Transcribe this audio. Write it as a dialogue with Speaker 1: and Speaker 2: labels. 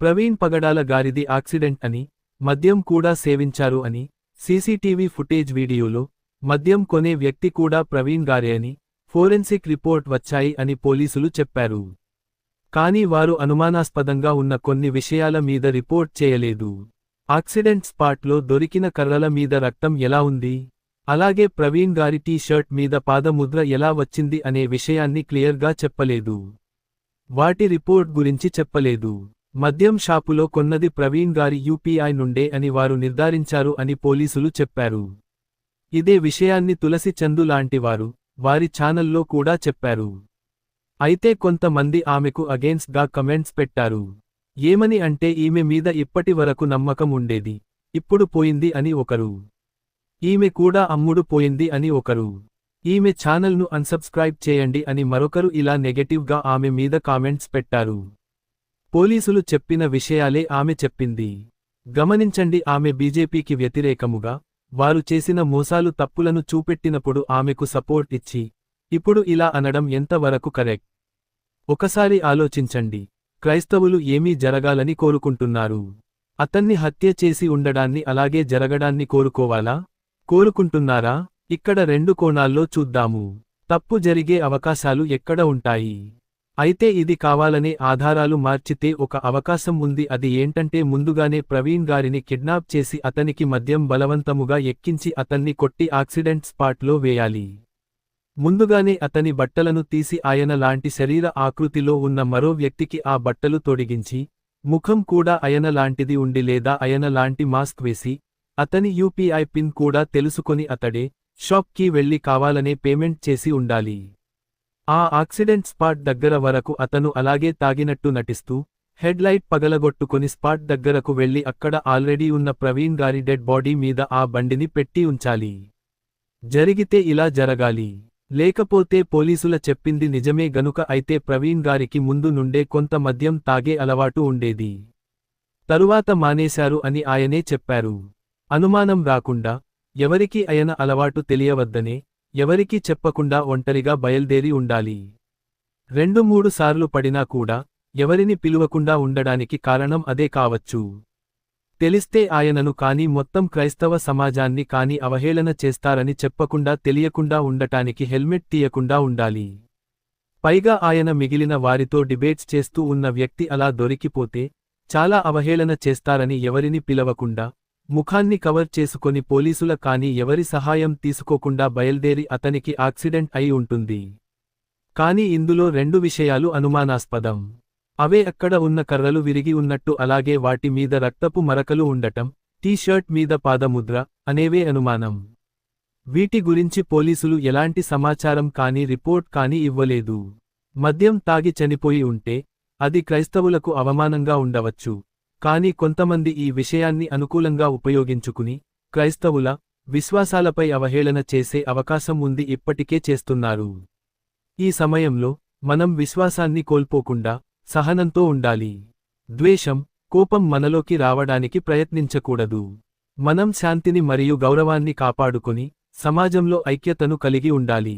Speaker 1: ప్రవీణ్ పగడాల గారిది యాక్సిడెంట్ అని మద్యం కూడా సేవించారు అని సీసీటీవీ ఫుటేజ్ వీడియోలో మద్యం కొనే వ్యక్తి కూడా ప్రవీణ్ గారే అని ఫోరెన్సిక్ రిపోర్ట్ వచ్చాయి అని పోలీసులు చెప్పారు. కానీ వారు అనుమానాస్పదంగా ఉన్న కొన్ని విషయాల మీద రిపోర్ట్ చేయలేదు. యాక్సిడెంట్ స్పాట్లో దొరికిన కర్రల మీద రక్తం ఎలా ఉంది? అలాగే ప్రవీణ్ గారి టీ షర్ట్ మీద పాదముద్ర ఎలా వచ్చింది అనే విషయాన్ని క్లియర్గా చెప్పలేదు. వాటి రిపోర్ట్ గురించి చెప్పలేదు. మద్యం షాపులో కొన్నది ప్రవీణ్ గారి యూపీఐ నుండే అని వారు నిర్ధారించారు అని పోలీసులు చెప్పారు. ఇదే విషయాన్ని తులసి చందు లాంటివారు వారి ఛానల్లో కూడా చెప్పారు. అయితే కొంతమంది ఆమెకు అగేన్స్ట్గా కమెంట్స్ పెట్టారు. ఏమని అంటే ఈమె మీద ఇప్పటి వరకు నమ్మకం ఉండేది. ఇప్పుడు పోయింది అని ఒకరు. ఈమె కూడా అమ్ముడు పోయింది అని ఒకరు. ఈమె ఛానల్ను అన్సబ్స్క్రైబ్ చేయండి అని మరొకరు ఇలా నెగటివ్గా ఆమె మీద కామెంట్స్ పెట్టారు. పోలీసులు చెప్పిన విషయాలే ఆమె చెప్పింది. గమనించండి ఆమె బీజేపీకి వ్యతిరేకముగా వారు చేసిన మోసాలు తప్పులను చూపెట్టినప్పుడు ఆమెకు సపోర్ట్ ఇచ్చి ఇప్పుడు ఇలా అనడం ఎంతవరకు కరెక్ట్? ఒకసారి ఆలోచించండి. క్రైస్తవులు ఏమీ జరగాలని కోరుకుంటున్నారు? అతన్ని హత్య చేసి ఉండడాన్ని అలాగే జరగడాన్ని కోరుకోవాలా? కోరుకుంటున్నారా? ఇక్కడ రెండు కోణాల్లో చూద్దాము. తప్పు జరిగే అవకాశాలు ఎక్కడ ఉంటాయి? అయితే ఇది కావాలనే ఆధారాలు మార్చితే ఒక అవకాశం ఉంది. అది ఏంటంటే ముందుగానే ప్రవీణ్ గారిని కిడ్నాప్ చేసి అతనికి మద్యం బలవంతముగా ఎక్కించి అతన్ని కొట్టి యాక్సిడెంట్ స్పాట్లో వేయాలి. ముందుగానే అతని బట్టలను తీసి ఆయన లాంటి శరీర ఆకృతిలో ఉన్న మరో వ్యక్తికి ఆ బట్టలు తొడిగించి ముఖం కూడా అయన లాంటిది ఉండి లేదా అయన లాంటి మాస్క్ వేసి అతని యూపీఐ పిన్ కూడా తెలుసుకొని అతడే షాప్కి వెళ్ళి కావాలనే పేమెంట్ చేసి ఉండాలి. ఆ యాక్సిడెంట్ స్పాట్ దగ్గర వరకు అతను అలాగే తాగినట్టు నటిస్తూ హెడ్లైట్ పగలగొట్టుకుని స్పాట్ దగ్గరకు వెళ్ళి అక్కడ ఆల్రెడీ ఉన్న ప్రవీణ్ గారి డెడ్ బాడీ మీద ఆ బండిని పెట్టి ఉంచాలి. జరిగితే ఇలా జరగాలి. లేకపోతే పోలీసుల చెప్పింది నిజమే గనుక అయితే ప్రవీణ్ గారికి ముందు నుండే కొంత మద్యం తాగే అలవాటు ఉండేది. తరువాత మానేశారు అని ఆయనే చెప్పారు. అనుమానం రాకుండా ఎవరికి అయన అలవాటు తెలియవద్దనే ఎవరికీ చెప్పకుండా ఒంటరిగా బయల్దేరి ఉండాలి. రెండు మూడు సార్లు పడినా కూడా ఎవరిని పిలువకుండా ఉండడానికి కారణం అదే కావచ్చు. తెలిస్తే ఆయనను కాని మొత్తం క్రైస్తవ సమాజాన్ని కాని అవహేళన చేస్తారని చెప్పకుండా తెలియకుండా ఉండటానికి హెల్మెట్ తీయకుండా ఉండాలి. పైగా ఆయన మిగిలిన వారితో డిబేట్స్ చేస్తూ ఉన్న వ్యక్తి అలా దొరికిపోతే చాలా అవహేళన చేస్తారని ఎవరిని పిలవకుండా ముఖాన్ని కవర్ చేసుకొని పోలీసుల కాని ఎవరి సహాయం తీసుకోకుండా బయల్దేరి అతనికి యాక్సిడెంట్ అయి ఉంటుంది. కాని ఇందులో రెండు విషయాలు అనుమానాస్పదం. అవే అక్కడ ఉన్న కర్రలు విరిగి ఉన్నట్టు అలాగే వాటి మీద రక్తపు మరకలు ఉండటం టీ షర్ట్ మీద పాదముద్ర అనేవే అనుమానం. వీటి గురించి పోలీసులు ఎలాంటి సమాచారం కాని రిపోర్ట్ కాని ఇవ్వలేదు. మద్యం తాగి చనిపోయి ఉంటే అది క్రైస్తవులకు అవమానంగా ఉండవచ్చు. కాని కొంతమంది ఈ విషయాన్ని అనుకూలంగా ఉపయోగించుకుని క్రైస్తవుల విశ్వాసాలపై అవహేళన చేసే అవకాశం ఉంది ఇప్పటికే చేస్తున్నారు. ఈ సమయంలో మనం విశ్వాసాన్ని కోల్పోకుండా సహనంతో ఉండాలి. ద్వేషం కోపం మనలోకి రావడానికి ప్రయత్నించకూడదు. మనం శాంతిని మరియు గౌరవాన్ని కాపాడుకుని సమాజంలో ఐక్యతను కలిగి ఉండాలి.